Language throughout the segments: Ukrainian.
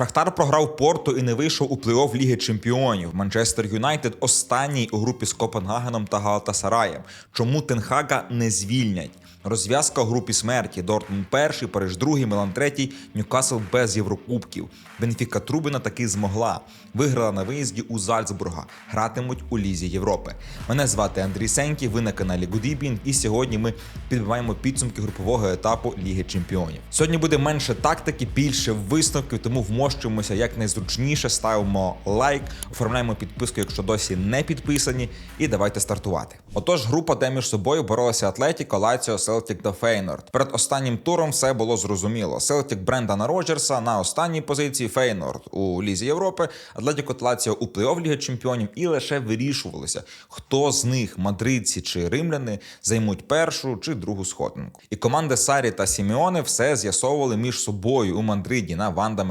Шахтар програв Порту і не вийшов у плей-офф Ліги Чемпіонів. Манчестер Юнайтед останній у групі з Копенгагеном та Галатасараєм. Чому Тенхага не звільнять? Розв'язка у групі смерті. Дортмунд перший, Париж другий, Милан третій, Ньюкасл без Єврокубків. Бенфіка Трубіна таки змогла. Виграла на виїзді у Зальцбурга. Гратимуть у Лізі Європи. Мене звати Андрій Сенький, ви на каналі Goodibing, і сьогодні ми підбиваємо підсумки групового етапу Ліги Чемпіонів. Сьогодні буде менше тактики, більше висновків, тому вмощуємося якнайзручніше, ставимо лайк, оформляємо підписку, якщо досі не підписані, і давайте стартувати. Отож, група, де між собою боролися Атлетіко, Лаціо, Селтік та Фейнорд. Перед останнім туром все було зрозуміло. Селтік Брендана Роджерса на останній позиції, Фейнорд у Лізі Європи, Атлетіко та Лаціо у плей-офф Ліги Чемпіонів, і лише вирішувалося, хто з них, мадридці чи римляни, займуть першу чи другу сходинку. І команди Сарі та Сімеоне все з'ясовували між собою у Мадриді на Ванда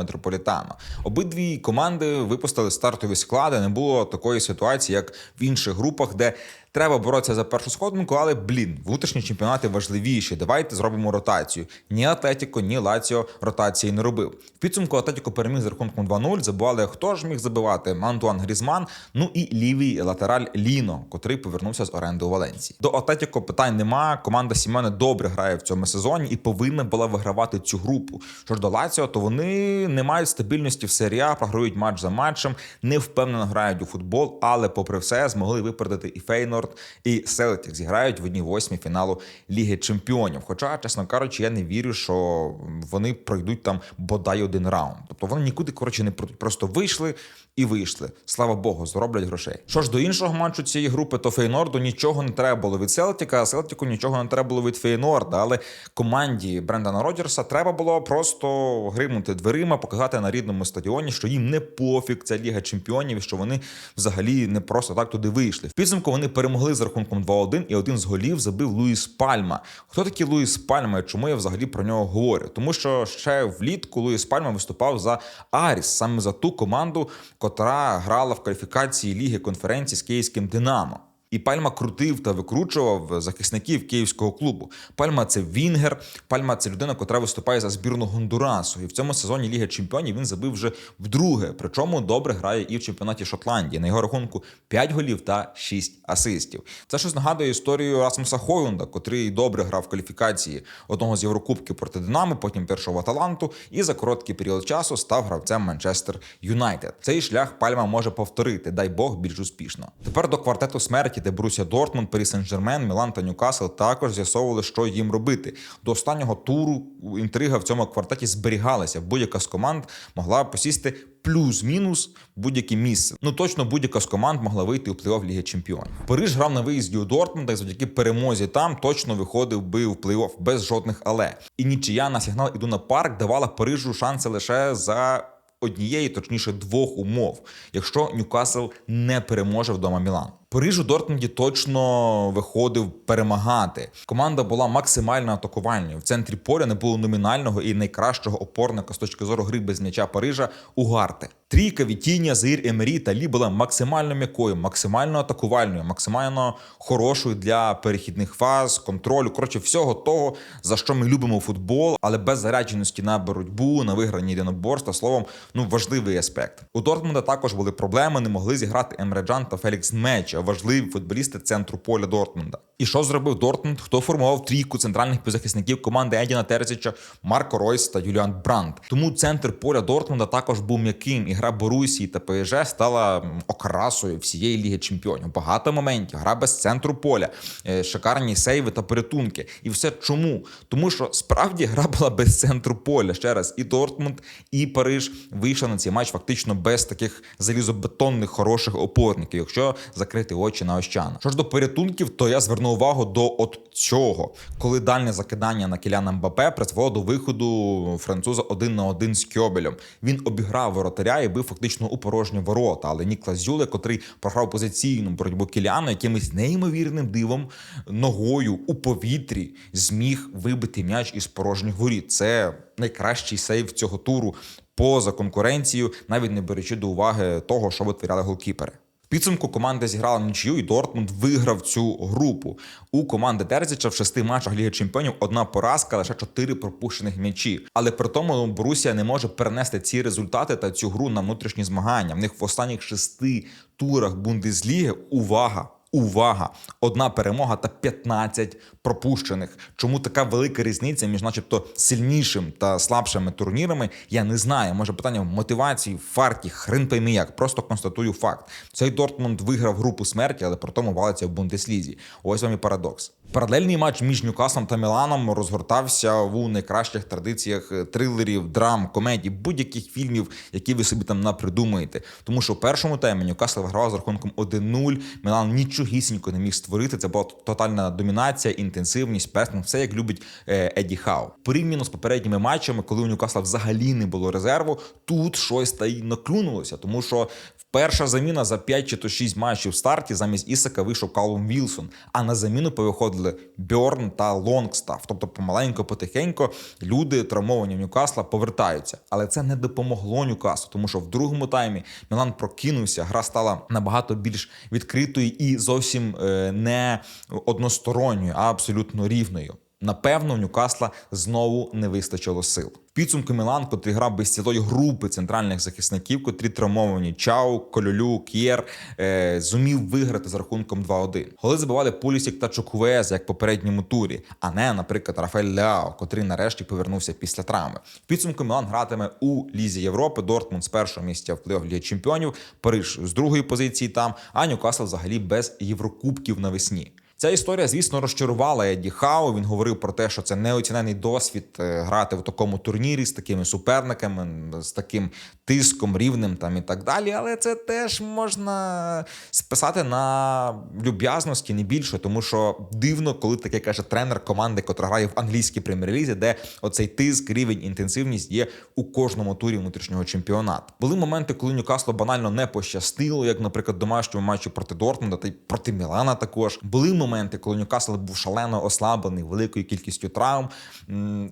Метрополітано. Обидві команди випустили стартові склади. Не було такої ситуації, як в інших групах, де Треба боротися за першу сходинку, але блін, внутрішні чемпіонати важливіші. Давайте зробимо ротацію. Ні Атлетіко, ні Лаціо ротації не робив. В підсумку Атлетіко переміг з рахунком 2-0. Забували, хто ж міг забивати Антуан Грізман. Ну і лівий латераль Ліно, котрий повернувся з оренди у Валенції. До Атлетіко питань нема. Команда Сімене добре грає в цьому сезоні і повинна була вигравати цю групу. Що ж до Лаціо, то вони не мають стабільності в серії А, програють матч за матчем, не впевнено грають у футбол, але попри все змогли випередити і Фейнор. Фейнорд і Селтік зіграють в одній восьмій фіналу Ліги Чемпіонів. Хоча, чесно кажучи, я не вірю, що вони пройдуть там бодай один раунд. Тобто вони нікуди коротше не пройдуть. Просто вийшли і вийшли. Слава Богу, зароблять грошей. Що ж до іншого матчу цієї групи, то Фейнорду нічого не треба було від Селтіка, а Селтіку нічого не треба було від Фейнорда. Але команді Брендана Роджерса треба було просто гримнути дверима, показати на рідному стадіоні, що їм не пофіг ця Ліга Чемпіонів, що вони взагалі не просто так туди вийшли. В підсумку вони перемогли з рахунком 2-1, і один з голів забив Луїс Пальма. Хто такий Луїс Пальма і чому я взагалі про нього говорю? Тому що ще влітку Луїс Пальма виступав за Аріс, саме за ту команду, котра грала в кваліфікації Ліги конференції з київським Динамо. І Пальма крутив та викручував захисників київського клубу. Пальма це Вінгер. Пальма це людина, котра виступає за збірну Гондурасу. І в цьому сезоні Ліги Чемпіонів він забив вже вдруге. Причому добре грає і в чемпіонаті Шотландії. На його рахунку 5 голів та 6 асистів. Це щось нагадує історію Расмуса Хойлунда, котрий добре грав в кваліфікації одного з Єврокубків проти Динамо, потім першого в Аталанту, і за короткий період часу став гравцем Манчестер Юнайтед. Цей шлях Пальма може повторити, дай Бог більш успішно. Тепер до квартету смерті. Де Брусія Дортмунд, Парі Сен-Жермен, Мілан та Ньюкасл також з'ясовували, що їм робити. До останнього туру інтрига в цьому квартеті зберігалася. Будь-яка з команд могла посісти плюс-мінус будь-яке місце. Ну точно будь-яка з команд могла вийти у плей-офф Ліги Чемпіонів. Париж грав на виїзді у Дортмунда і завдяки перемозі там точно виходив би в плей-офф без жодних але. І нічия на сигнал іду на парк давала Парижу шанси лише за. Однієї, точніше, двох умов, якщо Ньюкасл не переможе вдома Мілан. Париж у Дортмунді точно виходив перемагати. Команда була максимально атакувальною. В центрі поля не було номінального і найкращого опорника з точки зору гри без м'яча Парижа Угарте. Трійка Вітіння, Заїр Емері та Лі була максимально м'якою, максимально атакувальною, максимально хорошою для перехідних фаз, контролю. Коротше, всього того, за що ми любимо футбол, але без зарядженості на боротьбу, на виграні єдиноборства. Словом, ну важливий аспект. У Дортмунда також були проблеми, не могли зіграти Емреджан та Фелікс Меч важливі футболісти центру поля Дортмунда. І що зробив Дортмунд? Хто формував трійку центральних півзахисників команди Едіна Терзіча, Марко Ройс та Юліан Бранд? Тому центр поля Дортмунда також був м'яким, і гра Борусії та ПСЖ стала окрасою всієї ліги чемпіонів. Багато моментів, гра без центру поля, шикарні сейви та порятунки. І все чому? Тому що справді гра була без центру поля. Ще раз, і Дортмунд, і Париж вийшли на цей матч фактично без таких залізобетонних хороших опорників, якщо закрити очі на Ощана. Що ж до порятунків, то я звернув увагу до от цього, коли дальне закидання на Кіляна Мбапе призвело до виходу француза один на один з Кьобелем. Він обіграв воротаря і бив фактично у порожні ворота. Але Ніклас Зюле, котрий програв позиційну боротьбу Кіляна, якимось неймовірним дивом ногою у повітрі зміг вибити м'яч із порожніх воріт. Це найкращий сейв цього туру поза конкуренцією, навіть не беручи до уваги того, що витворяли голкіпери. Підсумку команда зіграла нічию, і Дортмунд виграв цю групу. У команди Терзіча в шести матчах Ліги Чемпіонів одна поразка, лише чотири пропущених м'ячі. Але при тому Борусія не може перенести ці результати та цю гру на внутрішні змагання. В них в останніх шести турах Бундесліги увага. Увага! Одна перемога та 15 пропущених. Чому така велика різниця між, начебто, сильнішим та слабшими турнірами? Я не знаю. Може питання в мотивації, в фарті, хрен пойми як. Просто констатую факт. Цей Дортмунд виграв групу смерті, але при тому валиться в Бундеслізі. Ось вам і парадокс. Паралельний матч між Ньюкаслом та Міланом розгортався у найкращих традиціях е, трилерів, драм, комедій, будь-яких фільмів, які ви собі там напридумаєте. Тому що в першому таймі Ньюкасл вигравав з рахунком 1-0. Мілан нічогісінько не міг створити. Це була тотальна домінація, інтенсивність, пресинг, все як любить Еді Хау. Порівняно з попередніми матчами, коли у Ньюкасла взагалі не було резерву, тут щось та й наклюнулося, тому що Перша заміна за 5 чи то 6 матчів в старті замість Ісака вийшов Калум Вілсон. А на заміну повиходили Бьорн та Лонгстаф. Тобто, помаленько, потихенько люди травмовані в Ньюкасла повертаються. Але це не допомогло Ньюкаслу, тому що в другому таймі Мілан прокинувся, гра стала набагато більш відкритою і зовсім е, не односторонньою, а абсолютно рівною. Напевно, у Ньюкасла знову не вистачило сил. В підсумку Мілан, котрий грав без цілої групи центральних захисників, котрі травмовані Чау, Кольолю, К'єр, е, зумів виграти за рахунком 2-1. Голи забивали Пулісік та Чокувеза, як в попередньому турі, а не, наприклад, Рафаель Ляо, котрий нарешті повернувся після травми. В підсумку Мілан гратиме у Лізі Європи, Дортмунд з першого місця в плей-офф Ліги Чемпіонів, Париж з другої позиції там, а Ньюкасл взагалі без Єврокубків навесні. Ця історія, звісно, розчарувала Еді Хау. Він говорив про те, що це неоцінений досвід е, грати в такому турнірі з такими суперниками, з таким тиском, рівнем там і так далі. Але це теж можна списати на люб'язності, не більше, тому що дивно, коли таке каже тренер команди, котра грає в англійській прем'єр-лізі, де оцей тиск, рівень, інтенсивність є у кожному турі внутрішнього чемпіонату. Були моменти, коли Ньюкаслу банально не пощастило, як, наприклад, домашньому матчі проти Дортмунда та й проти Мілана також. Були моменти, коли Ньюкасл був шалено ослаблений великою кількістю травм,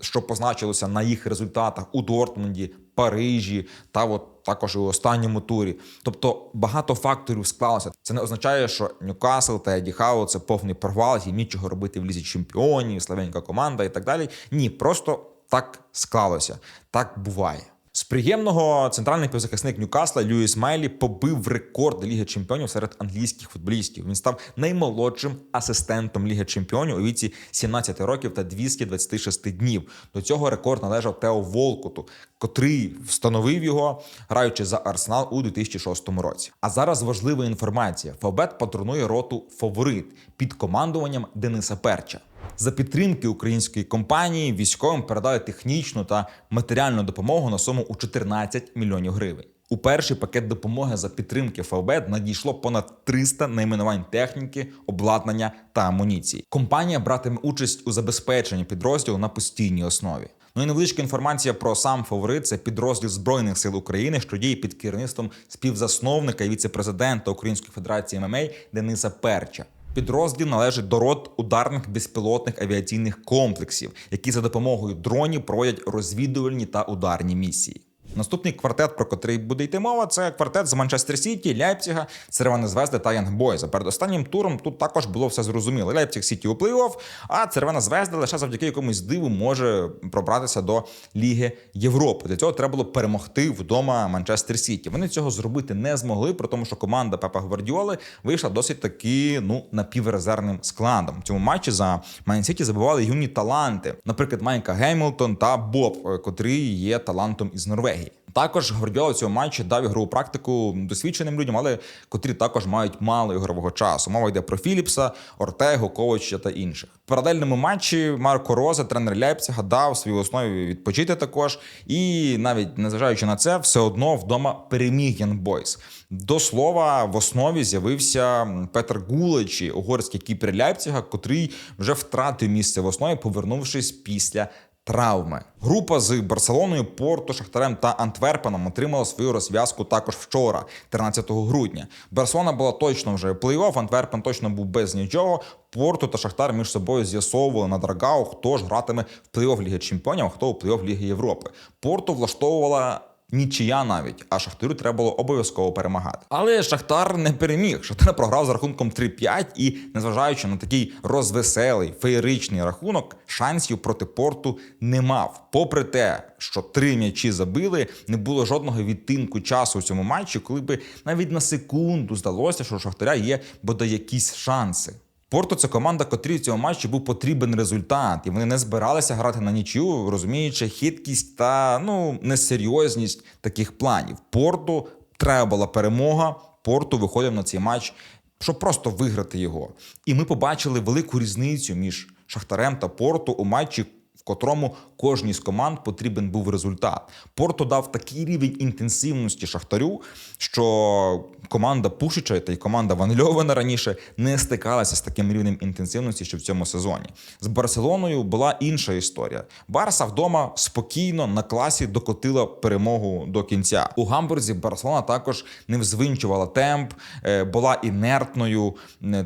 що позначилося на їх результатах у Дортмунді, Парижі та от також у останньому турі. Тобто багато факторів склалося. Це не означає, що Ньюкасл та Еді Хау – це повний провал, і нічого робити в лізі чемпіонів, славенька команда і так далі. Ні, просто так склалося, так буває. З приємного центральний півзахисник Ньюкасла Льюіс Майлі побив рекорд Ліги Чемпіонів серед англійських футболістів. Він став наймолодшим асистентом Ліги Чемпіонів у віці 17 років та 226 днів. До цього рекорд належав Тео Волкоту, котрий встановив його, граючи за Арсенал у 2006 році. А зараз важлива інформація: Фабет патронує роту фаворит під командуванням Дениса Перча. За підтримки української компанії військовим передали технічну та матеріальну допомогу на суму у 14 мільйонів гривень. У перший пакет допомоги за підтримки ФБ надійшло понад 300 найменувань техніки, обладнання та амуніції. Компанія братиме участь у забезпеченні підрозділу на постійній основі. Ну і невеличка інформація про сам фаворит це підрозділ збройних сил України, що діє під керівництвом співзасновника і віце-президента Української федерації ММА Дениса Перча. Підрозділ належить до рот ударних безпілотних авіаційних комплексів, які за допомогою дронів проводять розвідувальні та ударні місії. Наступний квартет, про котрий буде йти мова, це квартет з Манчестер Сіті, Ляйпціга, Червоне Звезди та Янгбойза. Перед останнім туром тут також було все зрозуміло. Ляйпціг Сіті у плей-офф, а Червона Звезда лише завдяки якомусь диву може пробратися до Ліги Європи. Для цього треба було перемогти вдома Манчестер Сіті. Вони цього зробити не змогли, при тому, що команда Пепа Гвардіоли вийшла досить таки ну напіврезервним складом. В цьому матчі за Майн Сіті забивали юні таланти, наприклад, Майка Геймлтон та Боб, котрий є талантом із Норвегії. Також Гвардіола в цьому матчі дав ігрову практику досвідченим людям, але котрі також мають мало ігрового часу. Мова йде про Філіпса, Ортегу, Ковача та інших. В паралельному матчі Марко Роза, тренер Ляйпцига, дав в своїй основі відпочити також. І навіть незважаючи на це, все одно вдома переміг Ян Бойс. До слова, в основі з'явився Петр Гуличі, угорський кіпер Ляйпцига, котрий вже втратив місце в основі, повернувшись після травми. Група з Барселоною, Порту, Шахтарем та Антверпеном отримала свою розв'язку також вчора, 13 грудня. Барселона була точно вже плей-офф, Антверпен точно був без нічого. Порту та Шахтар між собою з'ясовували на Драгау, хто ж гратиме в плей-офф Ліги Чемпіонів, а хто у плей-офф Ліги Європи. Порту влаштовувала нічия навіть, а Шахтарю треба було обов'язково перемагати. Але Шахтар не переміг. Шахтар програв з рахунком 3-5 і, незважаючи на такий розвеселий, феєричний рахунок, шансів проти порту не мав. Попри те, що три м'ячі забили, не було жодного відтинку часу у цьому матчі, коли би навіть на секунду здалося, що у Шахтаря є бодай якісь шанси. Порто це команда, котрій в цьому матчі був потрібен результат, і вони не збиралися грати на нічю, розуміючи хиткість та ну несерйозність таких планів. Порту треба була перемога. Порту виходив на цей матч, щоб просто виграти його. І ми побачили велику різницю між Шахтарем та Порту у матчі, котрому кожній з команд потрібен був результат. Порто дав такий рівень інтенсивності Шахтарю, що команда Пушича та й команда Ван Льовена раніше не стикалася з таким рівнем інтенсивності, що в цьому сезоні. З Барселоною була інша історія. Барса вдома спокійно на класі докотила перемогу до кінця. У Гамбурзі Барселона також не взвинчувала темп, е, була інертною.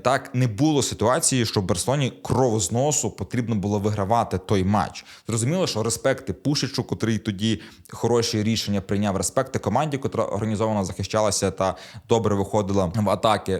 Так не було ситуації, що Барселоні кров з носу потрібно було вигравати той матч. Зрозуміло, що респекти Пушичу, котрий тоді хороші рішення прийняв, респекти команді, котра організовано захищалася та добре виходила в атаки.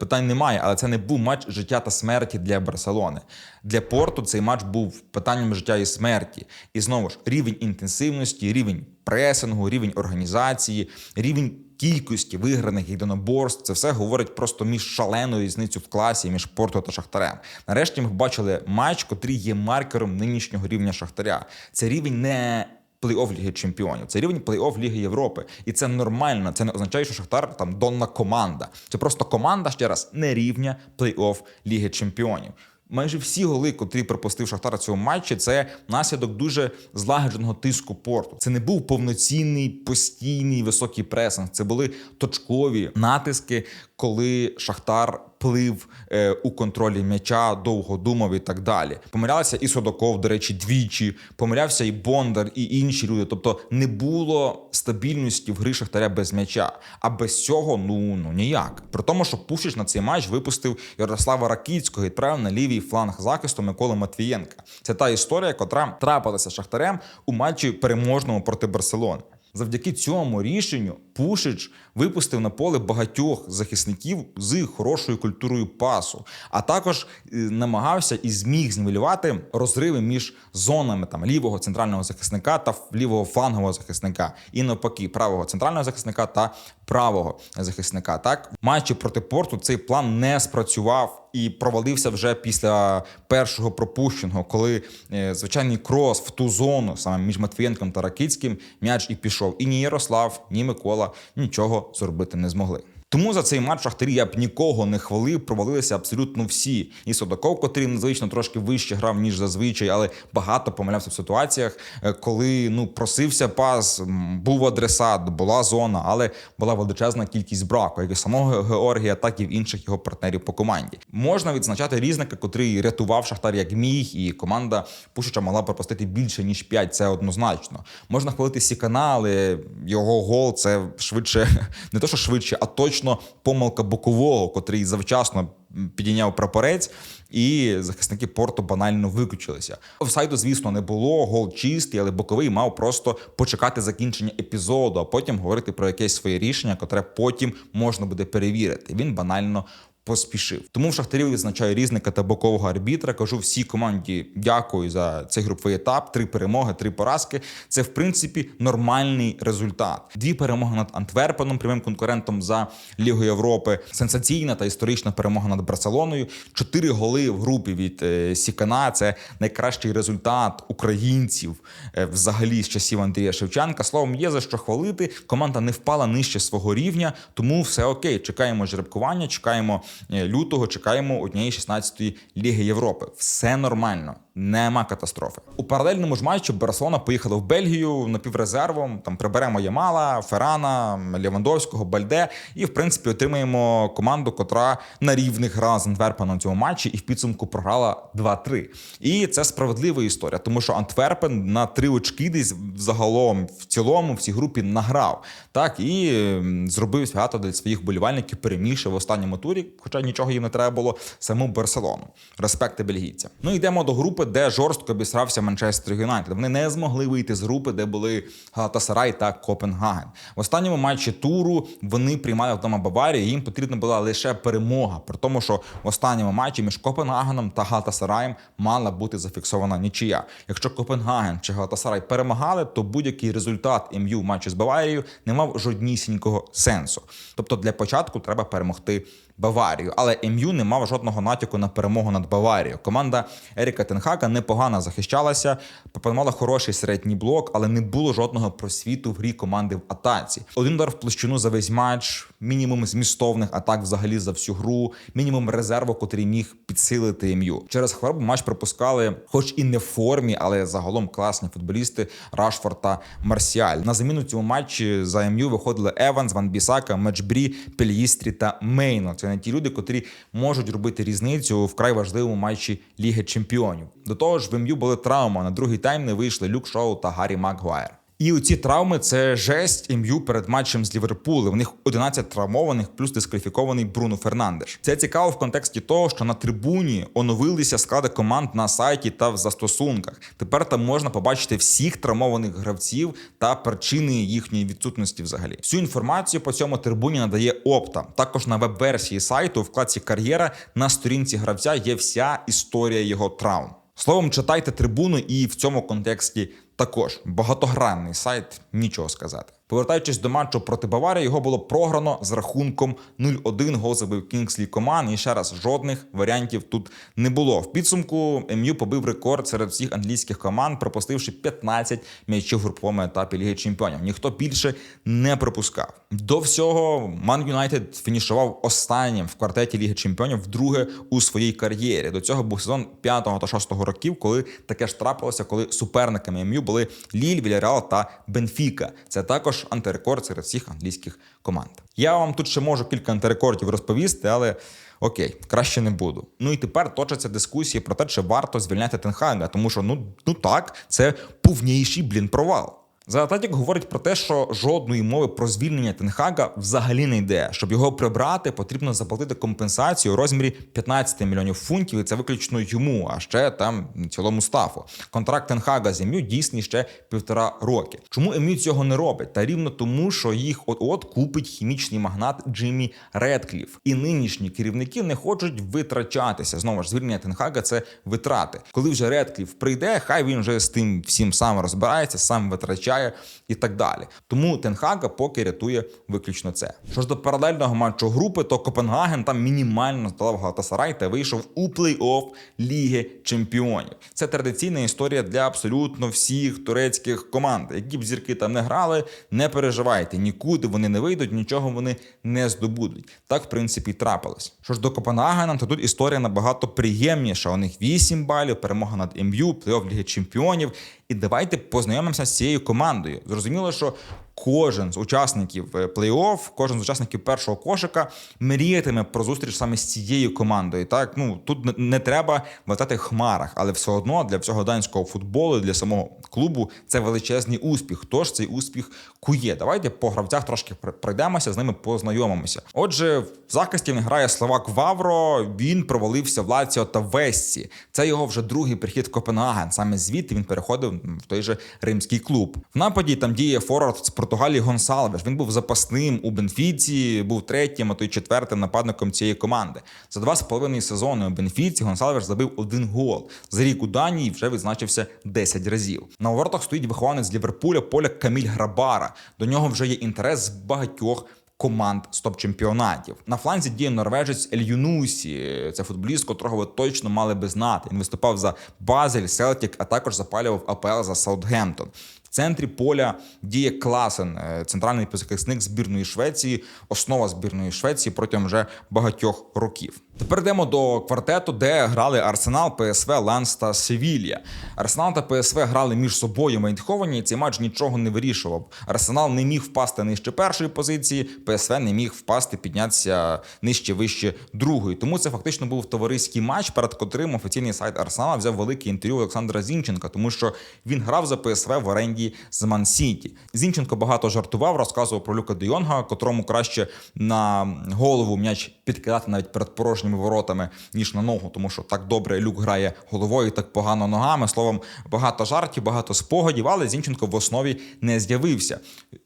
Питань немає, але це не був матч життя та смерті для Барселони. Для Порту цей матч був питанням життя і смерті. І знову ж рівень інтенсивності, рівень пресингу, рівень організації, рівень кількості виграних єдиноборств. Це все говорить просто між шаленою різницю в класі між Порто та Шахтарем. Нарешті ми бачили матч, котрий є маркером нинішнього рівня Шахтаря. Це рівень не плей-офф Ліги Чемпіонів. Це рівень плей-офф Ліги Європи. І це нормально. Це не означає, що Шахтар там донна команда. Це просто команда ще раз не рівня плей-офф Ліги Чемпіонів. Майже всі голи, котрі пропустив Шахтар у цьому матчі, це наслідок дуже злагодженого тиску порту. Це не був повноцінний постійний високий пресинг. Це були точкові натиски, коли Шахтар плив е, у контролі м'яча, довго думав і так далі. Помилявся і Содоков, до речі, двічі. Помилявся і Бондар, і інші люди. Тобто не було стабільності в гри Шахтаря без м'яча. А без цього ну ну ніяк. При тому, що Пушич на цей матч випустив Ярослава Ракіцького і відправив на лівий фланг захисту Миколи Матвієнка. Це та історія, котра трапилася Шахтарем у матчі переможному проти Барселони. Завдяки цьому рішенню Пушич випустив на поле багатьох захисників з хорошою культурою пасу, а також е, намагався і зміг знівелювати розриви між зонами там лівого центрального захисника та лівого флангового захисника, і навпаки, правого центрального захисника та правого захисника. Так, матчі проти порту цей план не спрацював. І провалився вже після першого пропущеного, коли е, звичайний крос в ту зону, саме між Матвієнком та Ракицьким, м'яч і пішов. І ні Ярослав, ні Микола нічого зробити не змогли. Тому за цей матч Шахтарі я б нікого не хвалив, провалилися абсолютно всі. І Содоков, котрий незвично трошки вище грав, ніж зазвичай, але багато помилявся в ситуаціях, е, коли ну просився пас, був адресат, була зона, але була величезна кількість браку, як і самого Георгія, так і в інших його партнерів по команді. Можна відзначати різника, котрий рятував Шахтар як міг, і команда Пушича могла пропустити більше ніж 5, Це однозначно. Можна хвалити Сікана, але його гол це швидше не то, що швидше, а точно помилка бокового, котрий завчасно підійняв прапорець, і захисники порту банально виключилися. Офсайду, звісно, не було. Гол чистий, але боковий мав просто почекати закінчення епізоду, а потім говорити про якесь своє рішення, котре потім можна буде перевірити. Він банально. Поспішив, тому в шахтарів відзначаю різника та бокового арбітра. Кажу всій команді дякую за цей груповий етап. Три перемоги, три поразки. Це в принципі нормальний результат. Дві перемоги над Антверпеном, прямим конкурентом за Лігу Європи. Сенсаційна та історична перемога над Барселоною. Чотири голи в групі від е, Сікана. Це найкращий результат українців е, взагалі з часів Андрія Шевченка. Словом, є за що хвалити. Команда не впала нижче свого рівня, тому все окей. Чекаємо жеребкування, чекаємо лютого, чекаємо однієї 16-ї Ліги Європи. Все нормально. Нема катастрофи у паралельному ж матчі Барселона поїхала в Бельгію напіврезервом. Там приберемо Ямала, Феррана, Лівандовського, Бальде, і в принципі отримаємо команду, котра на рівних грала з Антверпеном у цьому матчі, і в підсумку програла 2-3. І це справедлива історія, тому що Антверпен на три очки десь загалом в цілому в цій групі награв. Так і ем, зробив свято для своїх болівальників, перемігши в останньому турі, хоча нічого їм не треба було саму Барселону. Респекти бельгійцям. Ну йдемо до групи, групи, де жорстко обісрався Манчестер Юнайтед. Вони не змогли вийти з групи, де були Галатасарай та Копенгаген. В останньому матчі туру вони приймали вдома Баварію. Їм потрібна була лише перемога. При тому, що в останньому матчі між Копенгагеном та Галатасараєм мала бути зафіксована нічия. Якщо Копенгаген чи Галатасарай перемагали, то будь-який результат МЮ в матчі з Баварією не мав жоднісінького сенсу. Тобто для початку треба перемогти Баварію, але МЮ не мав жодного натяку на перемогу над Баварією. Команда Еріка Тенхака непогано захищалася, пропонувала хороший середній блок, але не було жодного просвіту в грі команди в атаці. Один удар в площину за весь матч, мінімум змістовних атак взагалі за всю гру, мінімум резерву, котрий міг підсилити МЮ. Через хворобу матч пропускали, хоч і не в формі, але загалом класні футболісти Рашфорд та Марсіаль. На заміну цьому матчі за МЮ виходили Еванс, Ван Бісака, Мечбрі, Пельїстрі та Мейно. Це не ті люди, котрі можуть робити різницю вкрай важливому матчі Ліги Чемпіонів. До того ж, в МЮ були травми. На другий тайм не вийшли Люк Шоу та Гаррі Макгуайр. І оці травми це жесть МЮ перед матчем з Ліверпулем. У них 11 травмованих, плюс дискваліфікований Бруно Фернандеш. Це цікаво в контексті того, що на трибуні оновилися склади команд на сайті та в застосунках. Тепер там можна побачити всіх травмованих гравців та причини їхньої відсутності. Взагалі, всю інформацію по цьому трибуні надає Опта. Також на веб-версії сайту в вкладці кар'єра на сторінці гравця є вся історія його травм. Словом, читайте трибуну, і в цьому контексті також багатогранний сайт, нічого сказати. Повертаючись до матчу проти Баварії, його було програно з рахунком 0-1 гол забив Кінгслі Коман. І ще раз жодних варіантів тут не було. В підсумку МЮ побив рекорд серед всіх англійських команд, пропустивши 15 м'ячів в груповому етапі Ліги Чемпіонів. Ніхто більше не пропускав. До всього Ман Юнайтед фінішував останнім в квартеті Ліги Чемпіонів вдруге у своїй кар'єрі. До цього був сезон 5 та 6 років, коли таке ж трапилося, коли суперниками МЮ були Ліль, Вільяреал та Бенфіка. Це також антирекорд серед всіх англійських команд. Я вам тут ще можу кілька антирекордів розповісти, але окей, краще не буду. Ну і тепер точаться дискусії про те, чи варто звільняти Тенхага, тому що ну, ну так, це повніший блін провал. За Атлетік говорить про те, що жодної мови про звільнення Тенхага взагалі не йде. Щоб його прибрати, потрібно заплатити компенсацію у розмірі 15 мільйонів фунтів, і це виключно йому, а ще там цілому стафу. Контракт Тенхага з МЮ дійсний ще півтора роки. Чому МЮ цього не робить? Та рівно тому, що їх от-от купить хімічний магнат Джиммі Редкліф. І нинішні керівники не хочуть витрачатися. Знову ж звільнення Тенхага це витрати. Коли вже Редкліф прийде, хай він вже з тим всім сам розбирається, сам витрачає і так далі. Тому Тенхага поки рятує виключно це. Що ж до паралельного матчу групи, то Копенгаген там мінімально здолав Галатасарай та вийшов у плей-офф Ліги Чемпіонів. Це традиційна історія для абсолютно всіх турецьких команд. Які б зірки там не грали, не переживайте, нікуди вони не вийдуть, нічого вони не здобудуть. Так, в принципі, і трапилось. Що ж до Копенгагена, то тут історія набагато приємніша. У них 8 балів, перемога над МЮ, плей-офф Ліги Чемпіонів. І давайте познайомимося з цією командою. Зрозуміло, що кожен з учасників е, плей-офф, кожен з учасників першого кошика мріятиме про зустріч саме з цією командою. Так, ну тут не треба летати хмарах, але все одно для всього данського футболу, для самого клубу це величезний успіх. Хто ж цей успіх кує? Давайте по гравцях трошки пройдемося, з ними познайомимося. Отже, в захисті він грає Словак Вавро. Він провалився в Лаціо та Весці. Це його вже другий прихід в Копенгаген. Саме звідти він переходив в той же римський клуб. В нападі там діє форвард з Португалії Гонсалвеш. Він був запасним у Бенфіці, був третім, а то й четвертим нападником цієї команди. За два з половиною сезони у Бенфіці Гонсалвеш забив один гол. За рік у Данії вже відзначився 10 разів. На воротах стоїть вихованець з Ліверпуля поляк Каміль Грабара. До нього вже є інтерес з багатьох. Команд стоп-чемпіонатів на фланзі діє норвежець Ель Юнусі. Це футболіст, котрого ви точно мали би знати. Він виступав за Базель, Селтік, а також запалював АПЛ за Саутгемптон. Центрі поля діє Класен, центральний позахисник збірної Швеції, основа збірної Швеції протягом вже багатьох років. Тепер йдемо до квартету, де грали Арсенал, ПСВ, Ланс та Севілья. Арсенал та ПСВ грали між собою в Ейндховені, і цей матч нічого не вирішував. Арсенал не міг впасти нижче першої позиції, ПСВ не міг впасти, піднятися нижче вище другої. Тому це фактично був товариський матч, перед котрим офіційний сайт Арсенала взяв велике інтерв'ю Олександра Зінченка, тому що він грав за ПСВ в оренді з Ман-Сіті. Зінченко багато жартував, розказував про Люка Дейонга, котрому краще на голову м'яч підкидати навіть перед порожнім порожніми воротами, ніж на ногу, тому що так добре люк грає головою, так погано ногами. Словом, багато жартів, багато спогадів, але Зінченко в основі не з'явився.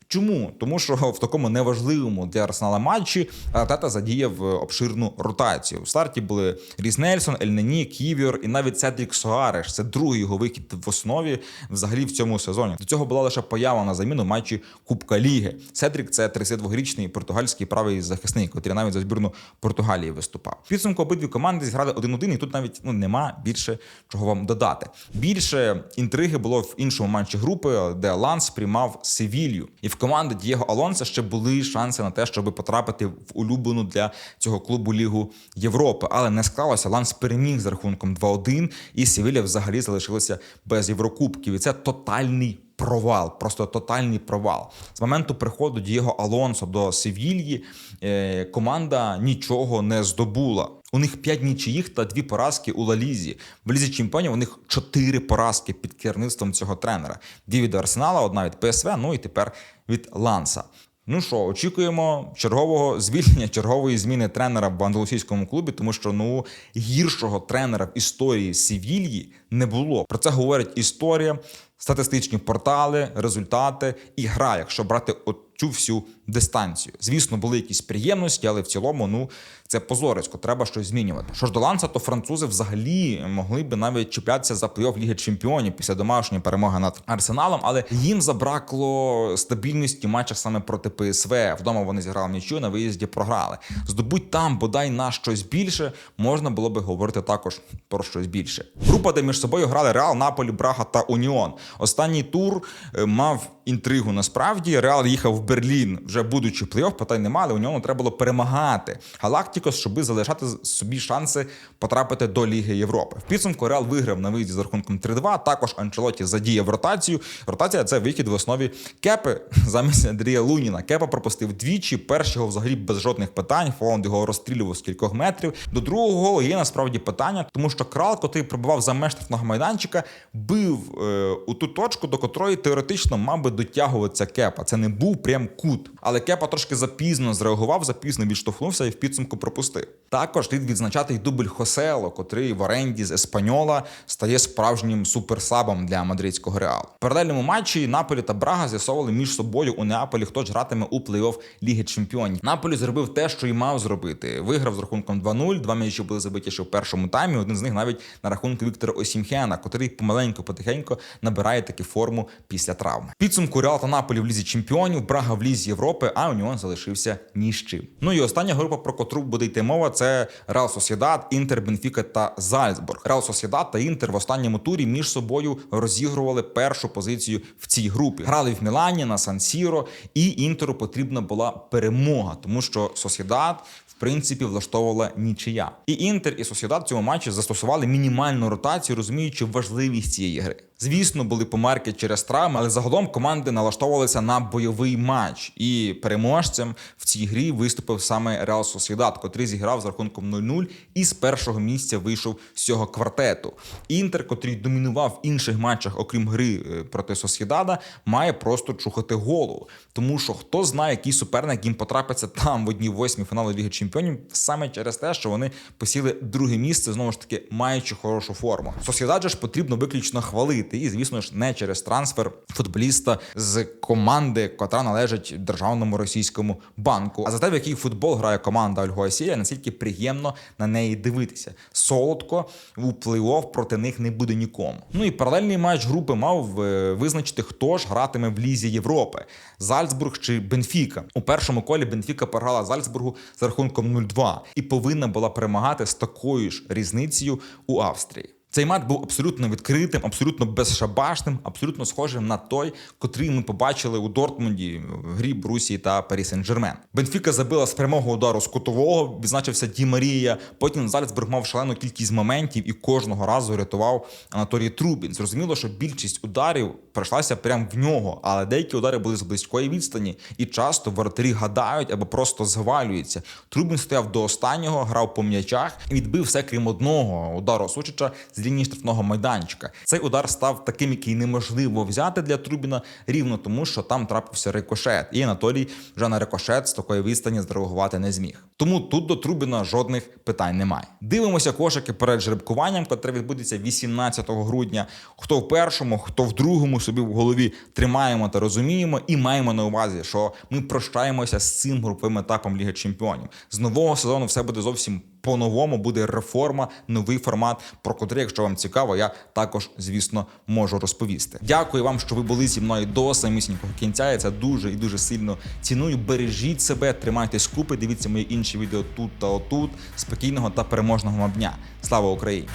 Чому? Тому що в такому неважливому для Арсенала матчі Артета задіяв обширну ротацію. В старті були Ріс Нельсон, Ельнені, Ківіор і навіть Седрік Соареш. Це другий його вихід в основі взагалі в цьому сезоні. До цього була лише поява на заміну матчі Кубка Ліги. Седрік це 32-річний португальський правий захисник, який навіть за збірну Португалії виступав. Підсумку обидві команди зіграли 1-1, і тут навіть ну нема більше чого вам додати. Більше інтриги було в іншому матчі групи, де Ланс приймав Севілью. І в команди Дієго Алонса ще були шанси на те, щоб потрапити в улюблену для цього клубу Лігу Європи. Але не склалося. Ланс переміг з рахунком 2-1, і Севілля взагалі залишилася без Єврокубків. І це тотальний. Провал, просто тотальний провал. З моменту приходу Дієго Алонсо до Севільї е, команда нічого не здобула. У них 5 нічиїх та 2 поразки у Лалізі. В лізі чемпіонів у них 4 поразки під керівництвом цього тренера. Дві від Арсенала, одна від ПСВ, ну і тепер від Ланса. Ну що, очікуємо чергового звільнення, чергової зміни тренера в андалусійському клубі, тому що ну гіршого тренера в історії Севільї не було. Про це говорить історія, статистичні портали, результати. І гра, якщо брати от цю всю дистанцію. Звісно, були якісь приємності, але в цілому, ну це позорисько, треба щось змінювати. Що ж до Ланса, то французи взагалі могли би навіть чіплятися за плей-офф Ліги Чемпіонів після домашньої перемоги над Арсеналом, але їм забракло стабільності в матчах саме проти ПСВ. Вдома вони зіграли нічого, на виїзді програли. Здобуть там, бодай на щось більше, можна було би говорити також про щось більше. Група, де між собою грали Реал, Наполі, Брага та Уніон. Останній тур е, мав інтригу. Насправді Реал їхав в Берлін, вже будучи плей-офф, питань немає, але у ньому треба було перемагати. Галактикос, щоб залишати собі шанси потрапити до Ліги Європи. В підсумку Реал виграв на виїзді з рахунком 3-2. Також Анчелоті задіяв ротацію. Ротація це вихід в основі Кепи замість Андрія Луніна. Кепа пропустив двічі. Першого взагалі без жодних питань. Фоланд його розстрілював з кількох метрів. До другого голу є насправді питання, тому що крал, котрий пробивав за меж штрафного майданчика, бив е, у ту точку, до котрої теоретично мав би дотягуватися Кепа. Це не був прям кут. Але Кепа трошки запізно зреагував, запізно відштовхнувся і в підсумку пропустив. Також слід відзначати й дубль Хосело, котрий в оренді з Еспаньола стає справжнім суперсабом для мадридського реалу. В паралельному матчі Наполі та Брага з'ясовували між собою у Неаполі, хто ж гратиме у плей-офф Ліги Чемпіонів. Наполі зробив те, що й мав зробити. Виграв з рахунком 2-0. Два м'ячі були забиті ще в першому таймі. Один з них навіть на рахунку Віктора Осімхена, котрий помаленьку потихеньку набирає таки форму після травми. Підсумку Реал та Наполі в лізі чемпіонів, Брага в лізі Європи, а Уніон залишився ні з чим. Ну і остання група, про котру буде йти мова, це Реал Сосєдад, Інтер, Бенфіка та Зальцбург. Реал Сосєдад та Інтер в останньому турі між собою розігрували першу позицію в цій групі. Грали в Мілані на Сан-Сіро, і Інтеру потрібна була перемога, тому що Сосєдад в принципі влаштовувала нічия. І Інтер і Сосєдад в цьому матчі застосували мінімальну ротацію, розуміючи важливість цієї гри. Звісно, були померки через травми, але загалом команди налаштовувалися на бойовий матч. І переможцем в цій грі виступив саме Реал Сосєдад, котрий зіграв з рахунком 0-0 і з першого місця вийшов з цього квартету. Інтер, котрий домінував в інших матчах, окрім гри е, проти Сосєдада, має просто чухати голову. Тому що хто знає, який суперник їм потрапиться там в одній восьмій фіналу Ліги Чемпіонів, саме через те, що вони посіли друге місце, знову ж таки, маючи хорошу форму. Сосєдад же ж потрібно виключно хвалити. І, звісно ж, не через трансфер футболіста з команди, котра належить державному російському банку. А за те, в який футбол грає команда Ольгоасія, наскільки приємно на неї дивитися. Солодко у плей-офф проти них не буде нікому. Ну і паралельний матч групи мав е, визначити, хто ж гратиме в лізі Європи: Зальцбург чи Бенфіка. У першому колі Бенфіка програла Зальцбургу з рахунком 0-2 і повинна була перемагати з такою ж різницею у Австрії. Цей матч був абсолютно відкритим, абсолютно безшабашним, абсолютно схожим на той, котрий ми побачили у Дортмунді в грі Брусії та Парі Сен-Жермен. Бенфіка забила з прямого удару з кутового, відзначився Ді Марія. Потім Зальцбург мав шалену кількість моментів і кожного разу рятував Анатолій Трубін. Зрозуміло, що більшість ударів прийшлася прямо в нього, але деякі удари були з близької відстані, і часто воротарі гадають або просто звалюються. Трубін стояв до останнього, грав по м'ячах і відбив все крім одного удару Сучича з лінії штрафного майданчика. Цей удар став таким, який неможливо взяти для Трубіна, рівно тому, що там трапився рикошет, і Анатолій вже на рикошет з такої відстані зреагувати не зміг. Тому тут до Трубіна жодних питань немає. Дивимося кошики перед жеребкуванням, котре відбудеться 18 грудня. Хто в першому, хто в другому собі в голові тримаємо та розуміємо, і маємо на увазі, що ми прощаємося з цим груповим етапом Ліги Чемпіонів. З нового сезону все буде зовсім по-новому. Буде реформа, новий формат, про котрий, якщо вам цікаво, я також, звісно, можу розповісти. Дякую вам, що ви були зі мною до самісінького кінця. Я це дуже і дуже сильно ціную. Бережіть себе, тримайтесь купи, дивіться мої інші відео тут та отут. Спокійного та переможного вам дня. Слава Україні!